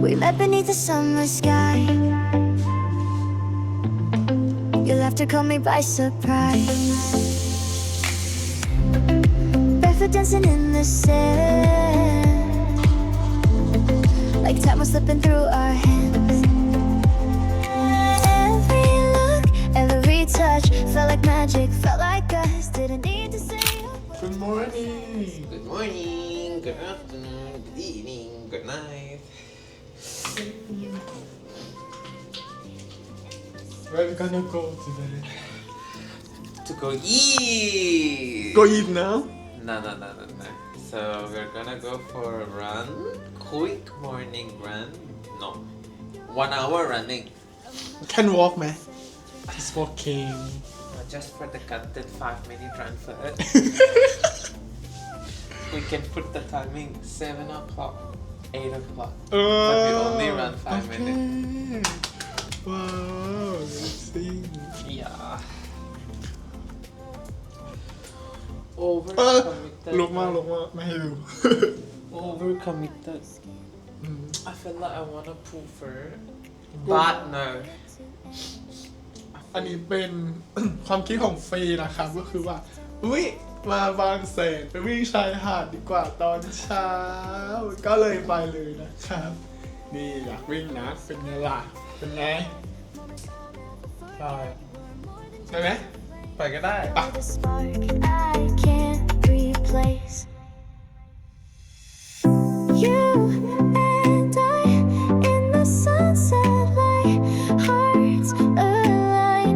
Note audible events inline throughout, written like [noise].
We met beneath the summer sky. Your laughter caught me by surprise. Barefoot dancing in the sand. Like time was slipping through our hands. Every look, every touch felt like magic, felt like us. Didn't need to say. Good morning Good morning, good afternoon, good evening, good night. Where gonna go today? To go eat. Go eat now? No, no, no, no, no. So we're gonna go for a run. Quick morning run. No. One hour running. Can walk, man. He's walking. Just for the content, five minute run for it. [laughs] we can put the timing seven o'clock, eight o'clock, uh, but we only uh. run เออ Overcommitted. ลุกมากลุกมากไม่ให้ดู Overcommitted. อืม I feel like I wanna prefer, but no. อันนี้เป็น ความคิดของฟรีนะครับ ก็คือว่า อุ้ยมาบางแสนไปวิ่งชายหาดดีกว่าตอนเช้า ก็เลยไปเลยนะครับ นี่อยากวิ่งนะ เป็นไงล่ะเป็นไงใช่ได้ไหม ไปก็ได้ The spark I can't replace. You and I in the sunset light, hearts align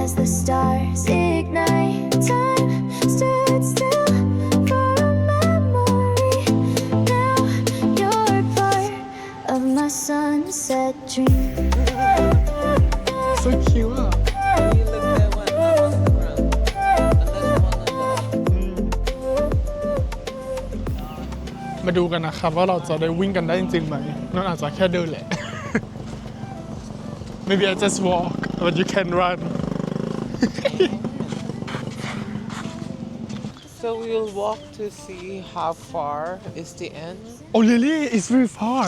as the stars ignite. Time stood still for a memory. Now you're part of my sunset dream. so cute อ่ะ มาดูกันนะครับว่าเราจะได้วิ่งกันได้จริงๆไหมนั่นอาจจะแค่เดินแหละ [laughs] Maybe I just walk but you can run [laughs] So we'll walk to see how far is the end. Oh really it's very far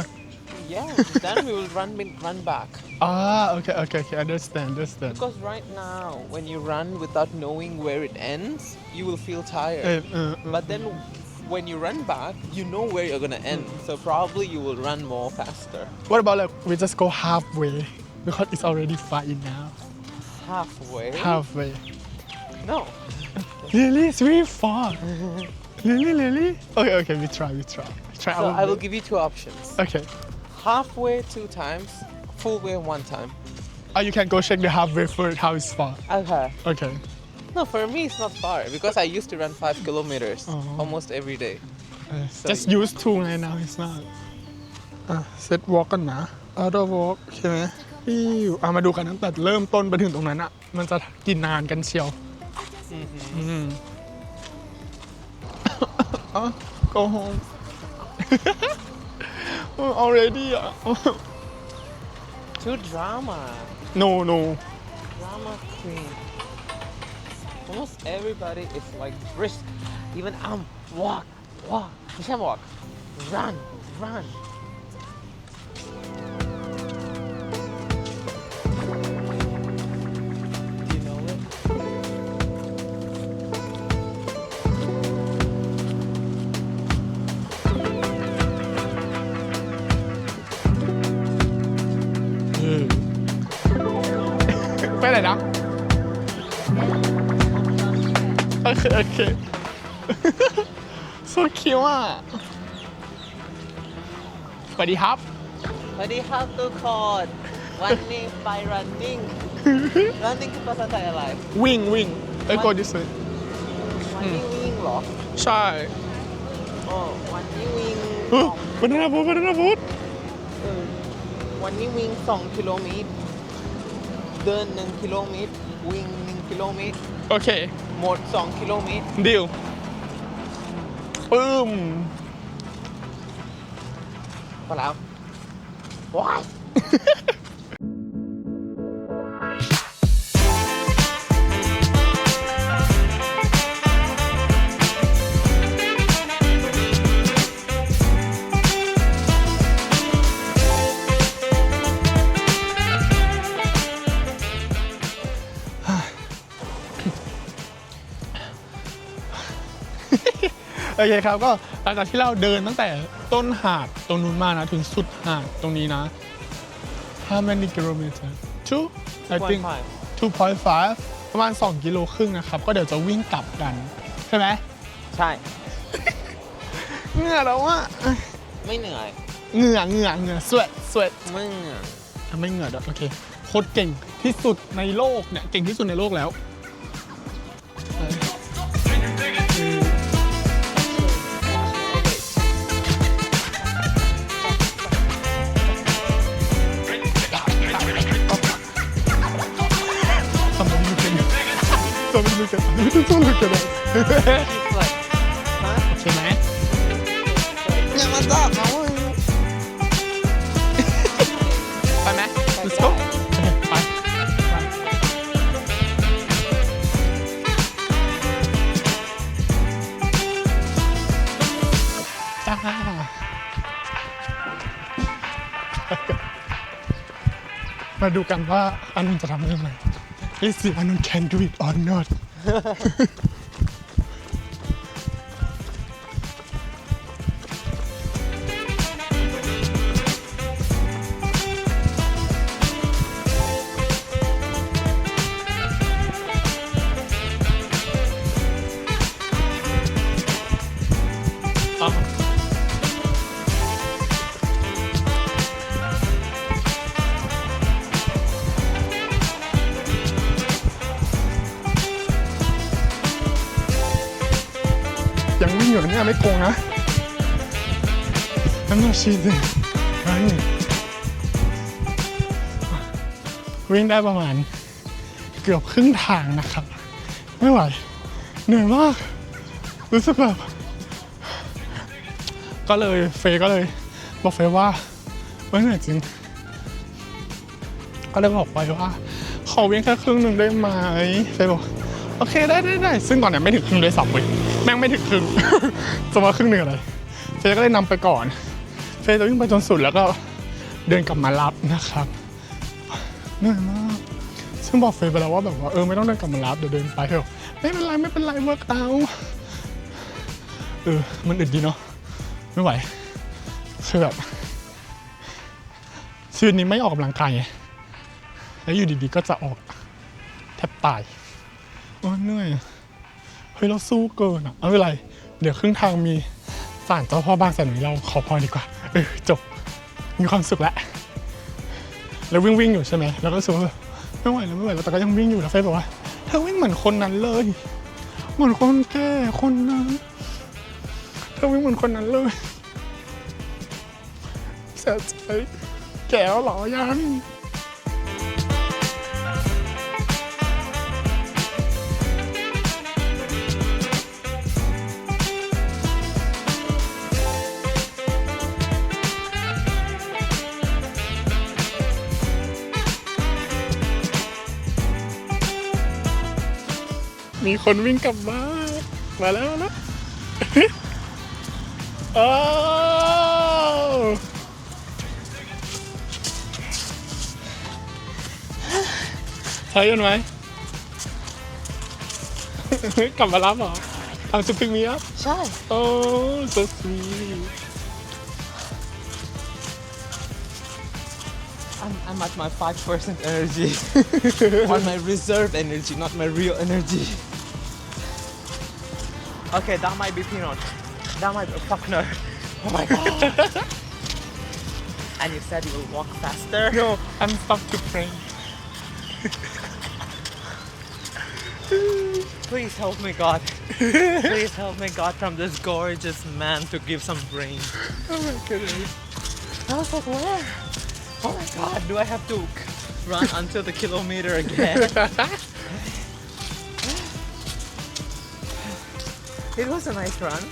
Yeah, then we will run run back. [laughs] Ah okay okay okay understand understand Because right now, when you run without knowing where it ends, you will feel เอ tired. อเออเออ But then when you run back, you know where you're gonna end. So probably you will run more faster. What about like we just go halfway because it's already fine now Halfway. halfway No. Really it's very far Really really Okay okay we try we try try So I will give you two options. Okay Halfway two times, full way one time. oh you can go check the halfway first how it's far Okay. Okay No, for me it's not far because I used to run five kilometers Oh. almost every day. So just used to ไง now it's not อะเซตวอล์กกันนะ auto walk ใช่ไหมพี่อะมาดูกันตั้งแต่เริ่มต้นไปถึงตรงนั้นอะมันจะกินนานกันเชียว อืมอะ go home already อะ Too drama. no no Drama queen. almost everybody is like brisk. Even I'm walk, walk, you can't walk, run, run. Hmm. [laughs] Espera, ¿no? โอเคโอเค so cute อะสวัสดีครับ สวัสดีครับทุกคนวันนี้ไป running running คือภาษาไทยอะไร วิ่งวิ่งเอ้ย go this way วันนี้วิ่งเหรอ ใช่อ๋อวันนี้วิ่งเฮ้ยบันนาบูบันนาบูเออวันนี้วิ่ง2กิโลเมตร เดิน1กิโลเมตร วิ่ง1กิโลเมตร โอเค หมด 2 กิโลเมตรดีลปึ้มพอแล้วว้าย โอเคครับก็หลังจากที่เราเดินตั้งแต่ต้นหาดตรงนู้นมานะถึงสุดหาดตรงนี้นะ How many kilometers two I think 2.5 ประมาณ 2 กิโลครึ่งนะครับ ก็เดี๋ยวจะวิ่งกลับกัน ใช่ไหมใช่ เหงื่อแล้วว่าไม่เหนื่อยเหงื่อเหงื่อเหงื่อสวดสวดไม่เหนื่อยทำไม่เหงื่อด้วยโอเคโคตรเก่งที่สุดในโลกเนี่ย เก่งที่สุดในโลกแล้ว ใช่ไหมอย่ามาจับเขาไปไหม Let's go ไปไปจ้ามาดูกันว่าอานนท์จะทำได้ไหม Let's see อานนท์ can do it or not เนี่ยไม่โกงนะ I'm not cheating running วิ่งได้ประมาณเกือบครึ่งทางนะครับ ไม่ไหวเหนื่อยมาก รู้สึกแบบ ก็เลยเฟย์ก็เลย บอกเฟย์ว่าไม่เหนื่อยจริง ก็เลยบอกไปว่า ขอวิ่งแค่ครึ่งหนึ่งได้ไหมเฟย์บอก โอเคได้ได้ได้ซึ่งตอนเนี้ยไม่ถึงครึ่งด้วยซ้ำเว้ยแม่งไม่ถึงครึ่ง จะมาครึ่งหนึ่งอะไรเฟย์ก็เลยนำไปก่อน เฟย์จะวิ่งไปจนสุดแล้วก็เดินกลับมารับนะครับเหนื่อยมากซึ่งบอกเฟย์ไปแล้วว่าแบบว่าเออไม่ต้องเดินกลับมารับเดี๋ยวเดินไปเถอะไม่เป็นไรไม่เป็นไรเวิร์กเอาเออมันอึดดีเนาะไม่ไหวคือแบบชีวิตนี้ไม่ออกกำลังกายไงแล้วอยู่ดีๆก็จะออกแทบตาย อ้ยเหนื่อยเฮ้ยเราสู้เกินอะเอาไม่เป็นไร เดี๋ยวครึ่งทางมีศาลเจ้าพ่อบางแสนนุนเราขอพรดีกว่าเออจบมีความสุขแล้วแล้ววิ่งวิ่งอยู่ใช่ไหมแล้วก็รู้สึกว่าไม่ไหวแล้วไม่ไหวแล้วแต่ก็ยังวิ่งอยู่แล้วเฟซบอกว่าเธอวิ่งเหมือนคนนั้นเลย เหมือนคนแก่คนนั้นเธอไม่งเหมือนคนนั้นเลยเสียใจแก่แล้วหรอยัง มีคนวิ่งกลับมามาแล้วมาแล้ว โอ้ใช้กันไหม กลับมารับเหรอทำจะพิงมีอ่ะ ใช่ โอ้ so sweet I'm, I'm at my 5% energy on my reserve energy not my real energy okay that might be peanut that might be fuck no. Oh my god. [laughs] And you said you will walk faster. No I'm stuck to pray. Please help me god. Please help me god from this gorgeous man to give some brain oh my goodness. I was like, where? Oh my god, do I have to run until the kilometer again? [laughs] it was a nice run.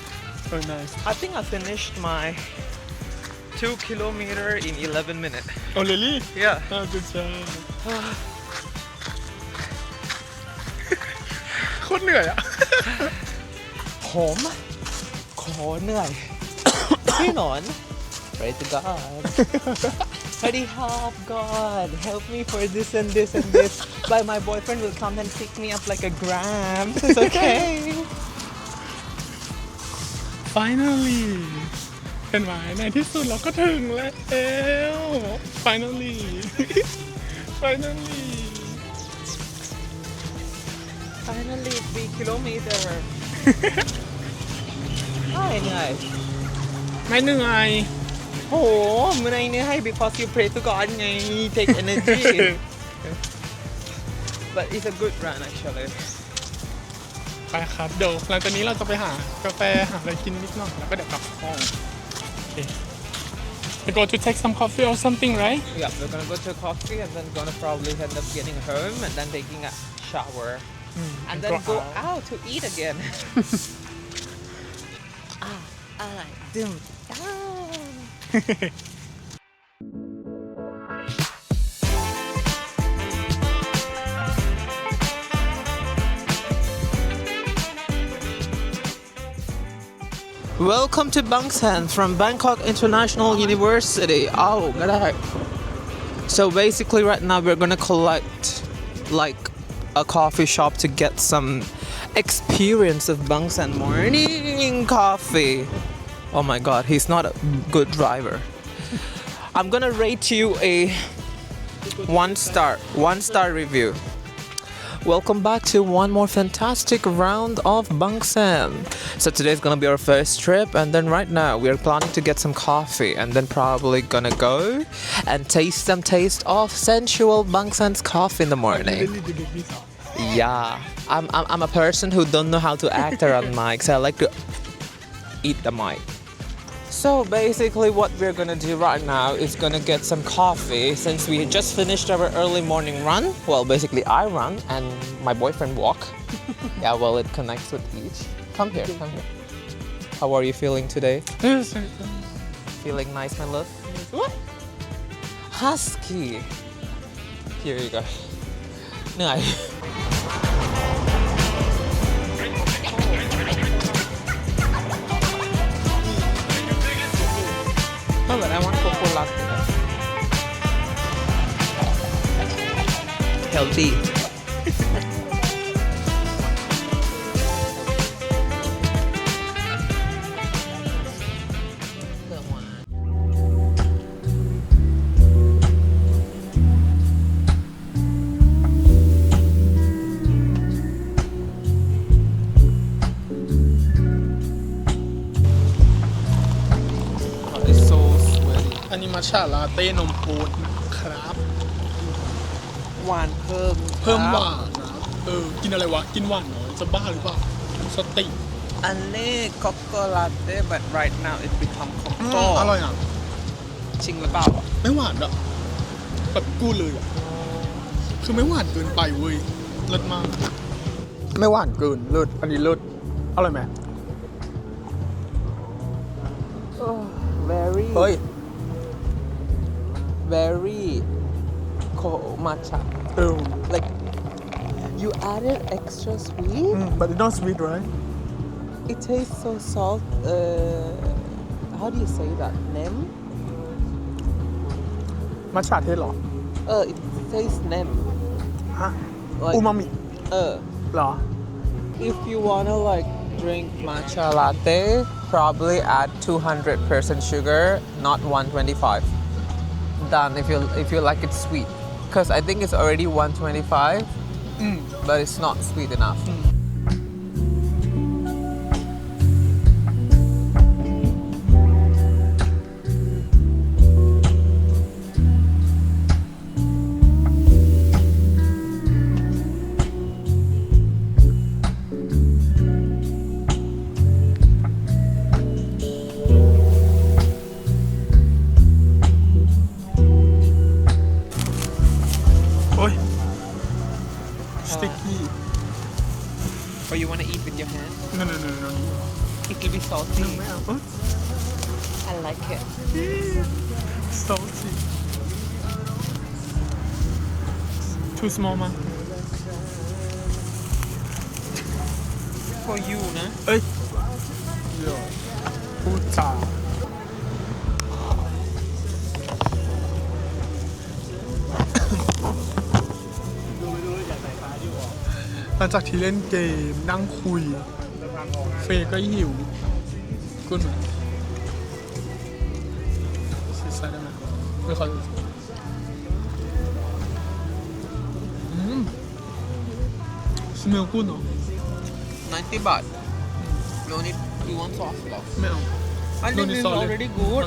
so nice I think I finished my two kilometer in 11 minutes. oh really Yeah. oh good job โคตรเหนื่อยอ่ะ ผมขอเหนื่อย พี่หนอน Pray to God. Pray help God. Help me for this and this and this. But my boyfriend will come and pick me up like a gram. It's okay. finally เห็นไหมในที่สุดเราก็ถึงแล้ว finally [laughs] finally finally 3 kilometer [laughs] ไม่เหนื่อย ไม่เหนื่อย โอ้โหมันไงเนี่ยให้ because you pray to God ไง take energy [laughs] but it's a good run actually ไปครับ เดี๋ยวหลังจากนี้เราจะไปหากาแฟหาอะไรกินนิดหน่อยแล้วก็เดี๋ยวกลับห้องโอเค We go to take some coffee or something right yeah we're gonna go to coffee and then gonna probably end up getting home and then taking a shower and then go out to eat again อะอะไรดื่ม Welcome to Bangsan from Bangkok International University. Oh, good So basically, right now we're gonna collect like a coffee shop to get some experience of Bangsan morning coffee. Oh my god, he's not a good driver. I'm gonna rate you a one star, one star review. Welcome back to one more fantastic round of Bangsan. So today's gonna be our first trip, and then right now we are planning to get some coffee, and then probably gonna go and taste some taste of sensual Bangsan's coffee in the morning. Yeah, I'm, I'm, I'm a person who don't know how to act around [laughs] mic, so I like to eat the mic. So basically, what we're gonna do right now is gonna get some coffee since we just finished our early morning run. Well, basically, I run and my boyfriend walk. [laughs] yeah, well, it connects with each. Come here, come here. How are you feeling today? Feeling nice, my love? What? Husky. Here you go. เหนื่อย [laughs] I want cocoa latte. Healthy. ชฉะลาเต้นมปูดนะครับ หวานเพิ่มเพิ่มหวานนะเออ กินอะไรวะ กินหวานน้อยจะบ้าหรือเปล่าสติอันนี้โกโก้ลาเต้ but right now it become อืม cocoa อร่อยอะจริงหรือเปล่า ไม่หวานอะแบบกูเลยอะคือไม่หวานเกินไปเว้ยเลิศมาก ไม่หวานเกินเลิศอันนี้เลิศอร่อยไหม very เฮ้ย very cold matcha เออ like you added extra sweet but it's not sweet right it tastes so salt uh how do you say that nem มัชฉะเทศเหรอ uh it tastes nem ฮะ like อูมามิ uh เหรอ if you wanna like drink matcha latte probably add 200% sugar not 125 done if you if you like it sweet, because I think it's already 125, mm. but it's not sweet enough. Mm. Small มั้ง for you นะเอ้ยเดี๋ยวพูดจาหลังจากที่เล่นเกมนั่งคุย เฟย์ก็หิวคุณไหมซีซ่าได้ไหมไม่ค่อยอื Meu cu não. 90 baht. You only you want soft box. No. I think this is already good.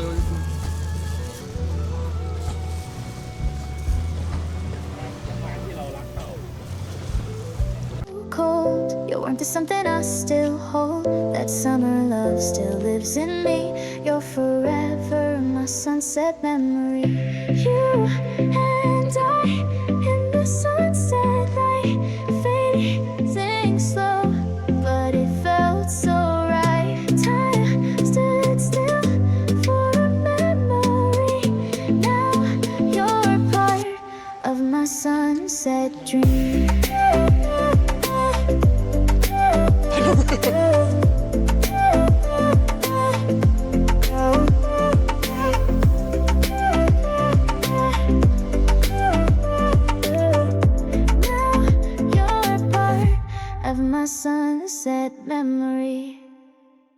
Cold, something I still hold. That summer love still lives in me. You're forever my sunset memory. You